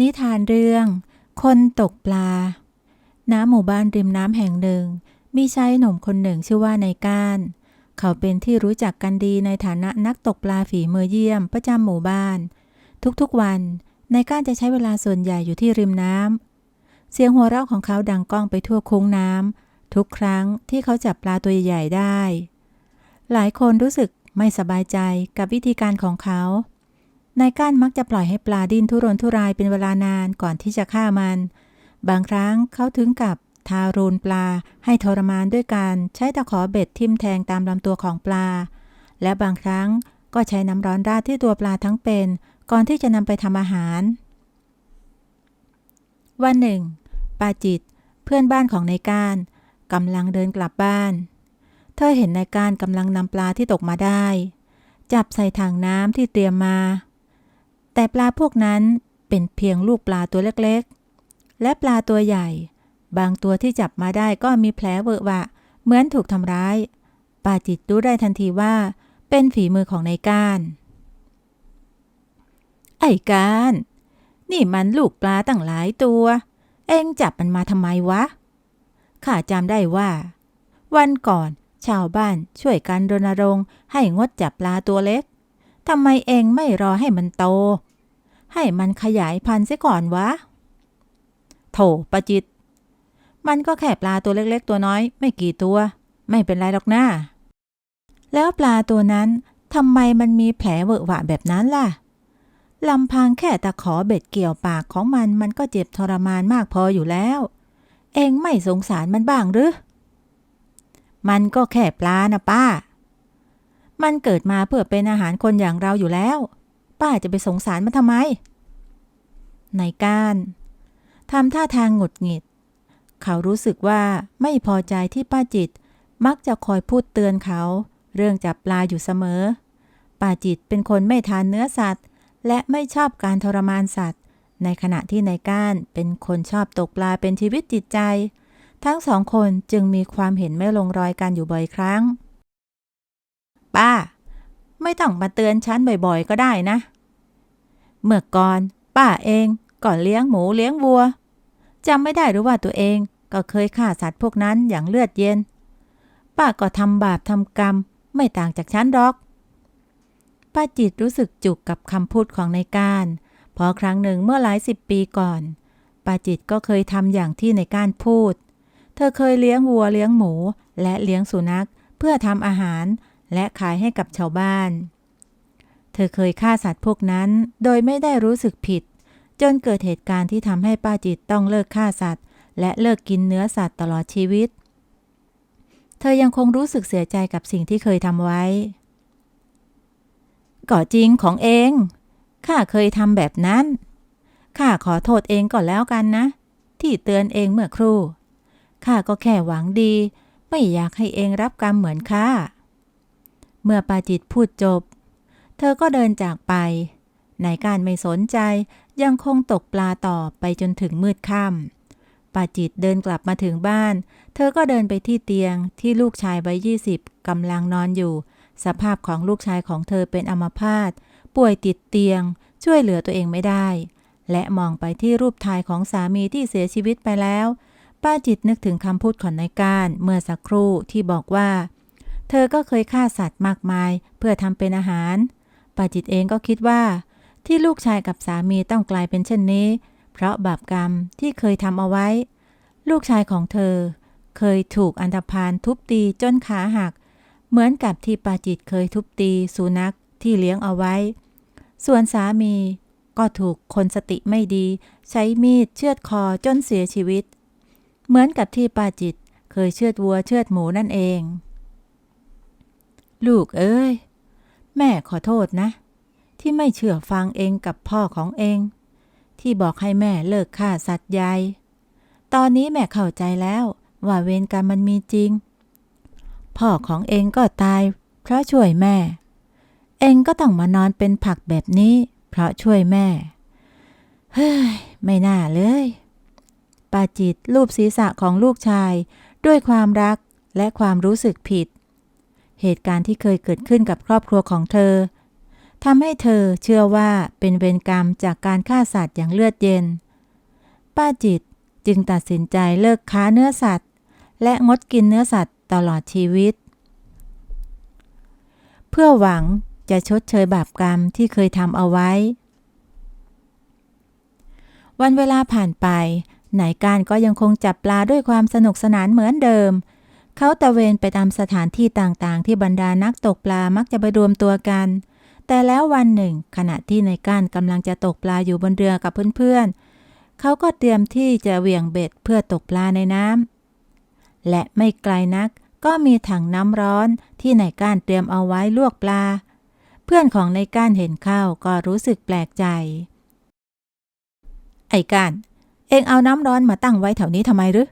นิทานเรื่อง คนตกปลา ณ หมู่บ้านริมน้ำแห่งหนึ่ง มีชายหนุ่มคนหนึ่งชื่อว่านายก้าน เขาเป็นที่รู้จักกันดีในฐานะนักตกปลาฝีมือเยี่ยมประจำหมู่บ้าน ทุกๆวันนายก้านจะใช้เวลาส่วนใหญ่อยู่ที่ริมน้ำ เสียงหัวเราะของเขาดังก้องไปทั่วคุ้งน้ำทุกครั้งที่เขาจับปลาตัวใหญ่ได้ หลายคนรู้สึกไม่สบายใจกับวิธีการของเขา นายก้านมักจะปล่อยให้ปลาดิ้นทุรนทุรายเป็นเวลานานก่อนที่จะฆ่ามัน บางครั้งเขาถึงกับทารุณปลาให้ทรมานด้วยการใช้ตะขอเบ็ดทิ่มแทงตามลำตัวของปลา และบางครั้งก็ใช้น้ำร้อนราดที่ตัวปลาทั้งเป็น ก่อนที่จะนำไปทำอาหาร วันหนึ่งปาจิต เพื่อนบ้านของนายก้านกำลังเดินกลับบ้าน เธอเห็นนายก้านกำลังนำปลาที่ตกมาได้ จับใส่ถังน้ำที่เตรียมมา แต่ปลาพวกนั้นเป็นเพียงลูกปลาตัวเล็กๆ และปลาตัวใหญ่ บางตัวที่จับมาได้ก็มีแผลเวอะวะ เหมือนถูกทำร้ายปาจิตรู้ได้ทันทีว่า เป็นฝีมือของนายก้าน ไอ้ก้าน นี่มันลูกปลาตั้งหลายตัว เองจับมันมาทำไมวะ ข้าจำได้ว่า วันก่อนชาวบ้านช่วยกันรณรงค์ให้งดจับปลาตัวเล็กทำไมเองไม่รอให้มันโต ให้มันขยายพันธุ์เสียก่อนวะ โถประจิต มันก็แค่ปลาตัวเล็กๆ ตัวน้อย ไม่กี่ตัว ไม่เป็นไรหรอกนะแล้วปลาตัวนั้นทำไมมันมีแผลเวอะหวะแบบนั้นล่ะลำพังแค่ตะขอเบ็ดเกี่ยวปากของมันมันก็เจ็บทรมานมากพออยู่แล้ว เองไม่สงสารมันบ้างหรือ มันก็แค่ปลานะป้า มันเกิดมาเพื่อเป็นอาหารคนอย่างเราอยู่แล้ว ป้าจะไปสงสารมันทำไมนายก้านทำท่าทางหงุดหงิด เขารู้สึกว่าไม่พอใจที่ป้าจิต มักจะคอยพูดเตือนเขา เรื่องจับปลาอยู่เสมอ ป้าจิตเป็นคนไม่ทานเนื้อสัตว์ และไม่ชอบการทรมานสัตว์ ในขณะที่นายก้านเป็นคนชอบตกปลาเป็นชีวิตจิตใจ ทั้งสองคนจึงมีความเห็นไม่ลงรอยกันอยู่บ่อยครั้ง ป้า ไม่ต้องมาเตือนฉันบ่อยๆก็ได้นะ เมื่อก่อนป้าเองก็เลี้ยงหมูเลี้ยงวัวจำไม่ได้หรือว่าตัวเองก็เคยฆ่าสัตว์พวกนั้นอย่างเลือดเย็น ป้าก็ทำบาปทำกรรมไม่ต่างจากฉันหรอก ป้าจิตรู้สึกจุกกับคำพูดของนายก้านเพราะครั้งหนึ่งเมื่อหลายสิบปีก่อน ป้าจิตก็เคยทำอย่างที่นายก้านพูด เธอเคยเลี้ยงวัวเลี้ยงหมู และเลี้ยงสุนัข เพื่อทำอาหาร และขายให้กับชาวบ้าน เธอเคยฆ่าสัตว์พวกนั้นโดยไม่ได้รู้สึกผิด จนเกิดเหตุการณ์ที่ทำให้ป้าจิตต้องเลิกฆ่าสัตว์ และเลิกกินเนื้อสัตว์ตลอดชีวิต เธอยังคงรู้สึกเสียใจกับสิ่งที่เคยทำไว้ก็จริงของเองข้าเคยทำแบบนั้นข้าขอโทษเองก่อนแล้วกันนะ ที่เตือนเองเมื่อครู่ข้าก็แค่หวังดี ไม่อยากให้เองรับกรรมเหมือนข้า เมื่อปาจิตพูดจบ เธอก็เดินจากไปนายการไม่สนใจยังคงตกปลาต่อไปจนถึงมืดค่ำปาจิตเดินกลับมาถึงบ้าน เธอก็เดินไปที่เตียงที่ลูกชายวัยยี่สิบกำลังนอนอยู่ สภาพของลูกชายของเธอเป็นอัมพาตป่วยติดเตียง ช่วยเหลือตัวเองไม่ได้ และมองไปที่รูปถ่ายของสามีที่เสียชีวิตไปแล้ว ป้าจิตนึกถึงคำพูดของนายการเมื่อสักครู่ที่บอกว่า เธอก็เคยฆ่าสัตว์มากมาย เพื่อทำเป็นอาหารป้าจิตเองก็คิดว่า ที่ลูกชายกับสามีต้องกลายเป็นเช่นนี้ เพราะบาปกรรมที่เคยทำเอาไว้ ลูกชายของเธอ เคยถูกอันธพาลทุบตีจนขาหัก เหมือนกับที่ปาจิตเคยทุบตีสุนัขที่เลี้ยงเอาไว้ ส่วนสามีก็ถูกคนสติไม่ดี ใช้มีดเชือดคอจนเสียชีวิต เหมือนกับที่ปาจิตเคยเชือดวัวเชือดหมูนั่นเอง ลูกเอ้ย แม่ขอโทษนะ ที่ไม่เชื่อฟังเองกับพ่อของเอง ที่บอกให้แม่เลิกฆ่าสัตว์ใหญ่ตอนนี้แม่เข้าใจแล้วว่าเวรกรรมมันมีจริง พ่อของเองก็ตาย เพราะช่วยแม่ เองก็ต้องมานอนเป็นผักแบบนี้ เพราะช่วยแม่ เฮ้ย ไม่น่าเลยปาจิตลูบศีรษะของลูกชาย ด้วยความรักและความรู้สึกผิด เหตุการณ์ที่เคยเกิดขึ้นกับครอบครัวของเธอทำให้เธอเชื่อว่าเป็นเวรกรรมจากการฆ่าสัตว์อย่างเลือดเย็น ป้าจิตจึงตัดสินใจเลิกค้าเนื้อสัตว์ และงดกินเนื้อสัตว์ตลอดชีวิต เพื่อหวังจะชดเชยบาปกรรมที่เคยทำเอาไว้ วันเวลาผ่านไปนายการก็ยังคงจับปลาด้วยความสนุกสนานเหมือนเดิม เขาตะเวนไปตามสถานที่ต่างๆ ที่บรรดานักตกปลามักจะไปรวมตัวกัน แต่แล้ววันหนึ่ง ขณะที่ในก้านกำลังจะตกปลาอยู่บนเรือกับเพื่อนๆ เขาก็เตรียมที่จะเหวี่ยงเบ็ดเพื่อตกปลาในน้ำและไม่ไกลนักก็มีถังน้ำร้อนที่ในก้านเตรียมเอาไว้ลวกปลา เพื่อนของในก้านเห็นเข้าก็รู้สึกแปลกใจ ไอ้ก้าน เองเอาน้ำร้อนมาตั้งไว้แถวนี้ทำไมหรือ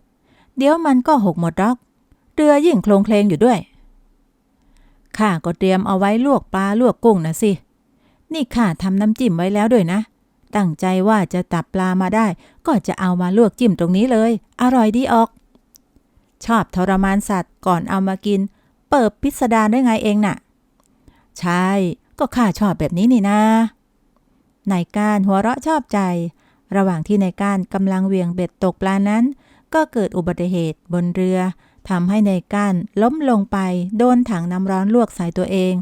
เดี๋ยวมันก็หกหมดดอก เรือยิ่งโคลงเคลงอยู่ด้วย ข้าก็เตรียมเอาไว้ลวกปลาลวกกุ้งนะสิ นี่ข้าทำน้ำจิ้มไว้แล้วด้วยนะ ตั้งใจว่าจะตับปลามาได้ ก็จะเอามาลวกจิ้มตรงนี้เลย อร่อยดีออก ชอบทรมานสัตว์ก่อนเอามากิน เปิบพิสดารได้ไงเองน่ะ ใช่ ก็ข้าชอบแบบนี้นี่นะนายการหัวเราะชอบใจ ระหว่างที่นายก้านกำลังเวียงเบ็ดตกปลานั้น ก็เกิดอุบัติเหตุบนเรือ ทำให้นายก้านล้มลงไปโดนถังน้ำร้อนลวกใส่ตัวเอง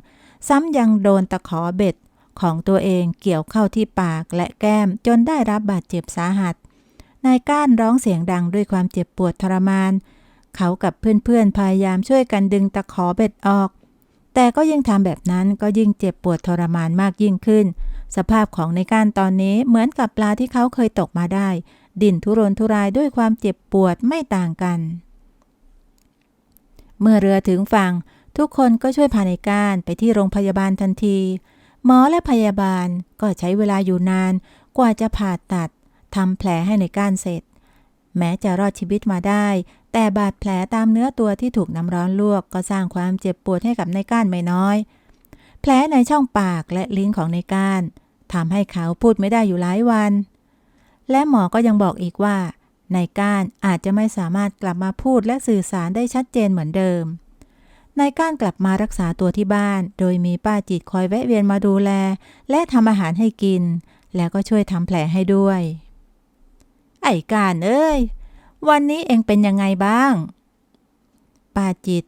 ซ้ำยังโดนตะขอเบ็ดของตัวเองเกี่ยวเข้าที่ปากและแก้มจนได้รับบาดเจ็บสาหัส นายก้านร้องเสียงดังด้วยความเจ็บปวดทรมาน เขากับเพื่อนๆพยายามช่วยกันดึงตะขอเบ็ดออก แต่ก็ยิ่งทำแบบนั้นก็ยิ่งเจ็บปวดทรมานมากยิ่งขึ้น สภาพของในก้านตอนนี้เหมือนกับปลาที่เขาเคยตกมาได้ ดิ่นทุรนทุรายด้วยความเจ็บปวดไม่ต่างกัน เมื่อเรือถึงฝั่ง ทุกคนก็ช่วยพาในก้านไปที่โรงพยาบาลทันที หมอและพยาบาลก็ใช้เวลาอยู่นานกว่าจะผ่าตัดทำแผลให้ในก้านเสร็จ แม้จะรอดชีวิตมาได้ แต่บาดแผลตามเนื้อตัวที่ถูกน้ำร้อนลวกก็สร้างความเจ็บปวดให้กับในก้านไม่น้อย แผลในช่องปากและลิ้นของในก้านทำให้เขาพูดไม่ได้อยู่หลายวัน และหมอก็ยังบอกอีกว่า ในก้านอาจจะไม่สามารถกลับมาพูดและสื่อสารได้ชัดเจนเหมือนเดิมนายก้านกลับมารักษาตัวที่บ้าน โดยมีป้าจิตคอยแวะเวียนมาดูแล และทำอาหารให้กิน แล้วก็ช่วยทำแผลให้ด้วย ไอ้ก้านเอ้ย วันนี้เองเป็นยังไงบ้าง ป้าจิต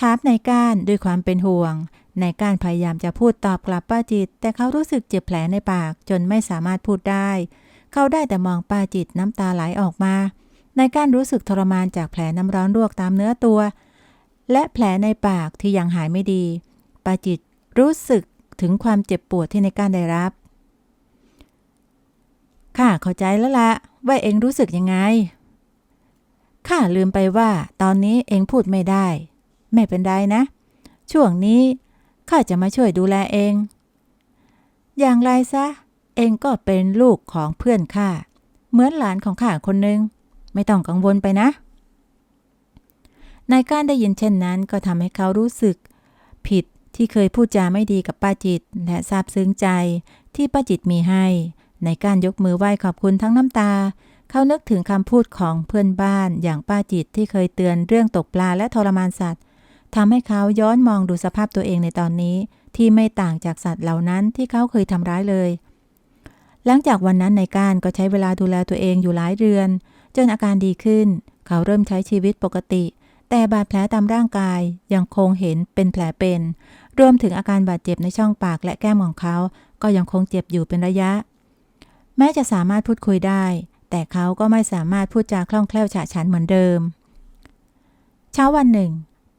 ถามนายก้านด้วยความเป็นห่วง นายก้านพยายามจะพูดตอบกลับป้าจิต แต่เขารู้สึกเจ็บแผลในปากจนไม่สามารถพูดได้ เขาได้แต่มองป้าจิตน้ำตาไหลออกมา ในกานรู้สึกทรมานจากแผลน้ำร้อนลวกตามเนื้อตัว และแผลในปากที่ยังหายไม่ดีป้าจิตรู้สึกถึงความเจ็บปวดที่ในกานได้รับข้าเข้าใจแล้วละว่าเองรู้สึกยังไงข้าลืมไปว่า ตอนนี้เองพูดไม่ได้ ไม่เป็นไรนะ ช่วงนี้ข้าจะมาช่วยดูแลเอง อย่างไรซะ องก็เป็นลูกของเพื่อนข้า เหมือนหลานของข้าคนหนึ่งไม่ต้องกังวลไปนะ นายก้านได้ยินเช่นนั้นก็ทำให้เขารู้สึก ผิดที่เคยพูดจาไม่ดีกับป้าจิต และซาบซึ้งใจที่ป้าจิตมีให้ นายก้านยกมือไหว้ขอบคุณทั้งน้ำตา เขานึกถึงคำพูดของเพื่อนบ้านอย่างป้าจิตที่เคยเตือนเรื่องตกปลาและทรมานสัตว์ทำให้เขาย้อนมองดูสภาพตัวเองในตอนนี้ ที่ไม่ต่างจากสัตว์เหล่านั้นที่เขาเคยทำร้ายเลย หลังจากวันนั้นในกานก็ใช้เวลาดูแลตัวเองอยู่หลายเดือน จนอาการดีขึ้น เขาเริ่มใช้ชีวิตปกติ แต่บาดแผลตามร่างกายยังคงเห็นเป็นแผลเป็น รวมถึงอาการบาดเจ็บในช่องปากและแก้มของเขา ก็ยังคงเจ็บอยู่เป็นระยะ แม้จะสามารถพูดคุยได้ แต่เขาก็ไม่สามารถพูดจาคล่องแคล่วฉะฉันเหมือนเดิม เช้าวันหนึ่ง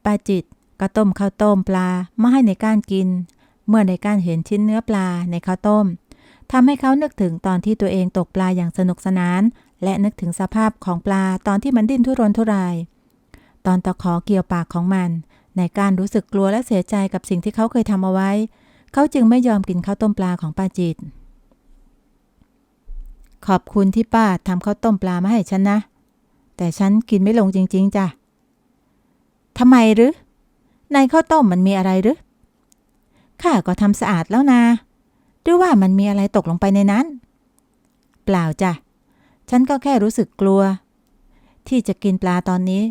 ปาจิตก็ต้มข้าวต้มปลามาให้ในก้านกิน เมื่อในก้านเห็นชิ้นเนื้อปลาในข้าวต้ม ทำให้เขานึกถึงตอนที่ตัวเองตกปลาอย่างสนุกสนาน และนึกถึงสภาพของปลาตอนที่มันดิ้นทุรนทุราย ตอนตะขอเกี่ยวปากของมัน ในการรู้สึกกลัวและเสียใจกับสิ่งที่เขาเคยทำเอาไว้ เขาจึงไม่ยอมกินข้าวต้มปลาของป้าจิต ขอบคุณที่ป้าทำข้าวต้มปลามาให้ฉันนะ แต่ฉันกินไม่ลงจริง ๆจ้ะทำไมหรือในข้าวต้มมันมีอะไรหรือข้าก็ทำสะอาดแล้วนะ หรือว่ามันมีอะไรตกลงไปในนั้น เปล่าจ้ะ ฉันก็แค่รู้สึกกลัว ที่จะกินปลาตอนนี้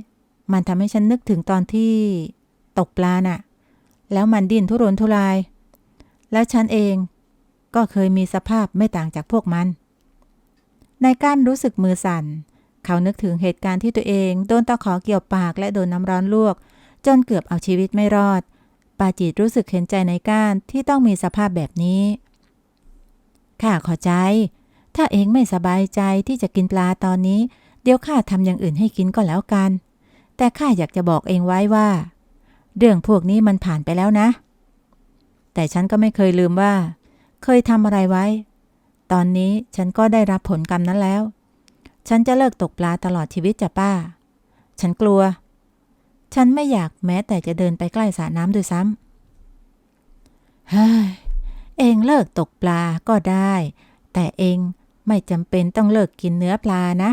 มันทำให้ฉันนึกถึงตอนที่ตกปลาน่ะ แล้วมันดิ้นทุรนทุราย แล้วฉันเองก็เคยมีสภาพไม่ต่างจากพวกมัน นายก้านรู้สึกมือสั่น เขานึกถึงเหตุการณ์ที่ตัวเองโดนตะขอเกี่ยวปากและโดนน้ำร้อนลวก จนเกือบเอาชีวิตไม่รอด ปาจิตรู้สึกเห็นใจนายก้านที่ต้องมีสภาพแบบนี้ ข้าขอใจ ถ้าเองไม่สบายใจที่จะกินปลาตอนนี้ เดี๋ยวข้าทำอย่างอื่นให้กินก็แล้วกัน แต่ข้าอยากจะบอกเองไว้ว่า เรื่องพวกนี้มันผ่านไปแล้วนะ แต่ฉันก็ไม่เคยลืมว่า เคยทำอะไรไว้ ตอนนี้ฉันก็ได้รับผลกรรมนั้นแล้ว ฉันจะเลิกตกปลาตลอดชีวิตจ้ะป้า ฉันกลัว ฉันไม่อยากแม้แต่จะเดินไปใกล้สระน้ำด้วยซ้ำเฮ้ย เองเลิกตกปลาก็ได้ แต่เองไม่จำเป็นต้องเลิกกินเนื้อปลานะ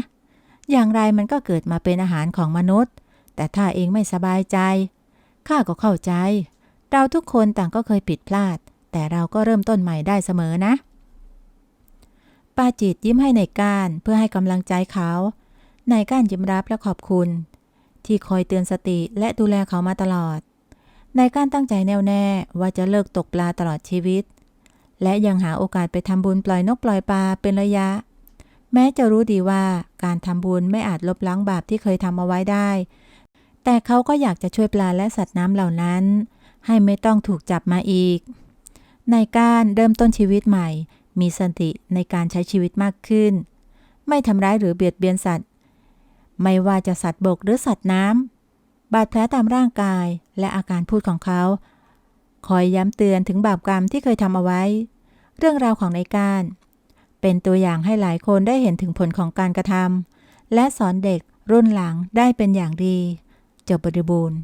อย่างไรมันก็เกิดมาเป็นอาหารของมนุษย์ แต่ถ้าเองไม่สบายใจ ข้าก็เข้าใจ เราทุกคนต่างก็เคยผิดพลาด แต่เราก็เริ่มต้นใหม่ได้เสมอนะ ป้าจิตยิ้มให้ในายก้านเพื่อให้กำลังใจเขานายก้านยิ้มรับและขอบคุณ ที่คอยเตือนสติและดูแลเขามาตลอดนายก้านตั้งใจแน่วแน่ว่าจะเลิกตกปลาตลอดชีวิต และยังหาโอกาสไปทำบุญปล่อยนกปล่อยปลาเป็นระยะ แม้จะรู้ดีว่าการทำบุญไม่อาจลบล้างบาปที่เคยทำเอาไว้ได้ แต่เขาก็อยากจะช่วยปลาและสัตว์น้ำเหล่านั้น ให้ไม่ต้องถูกจับมาอีก ในการเริ่มต้นชีวิตใหม่ มีสติในการใช้ชีวิตมากขึ้น ไม่ทำร้ายหรือเบียดเบียนสัตว์ ไม่ว่าจะสัตว์บกหรือสัตว์น้ำบาดแผลตามร่างกายและอาการพูดของเขา คอยย้ำเตือนถึงบาปกรรมที่เคยทำเอาไว้ เรื่องราวของในการ เป็นตัวอย่างให้หลายคนได้เห็นถึงผลของการกระทำและสอนเด็กรุ่นหลังได้เป็นอย่างดี จบบริบูรณ์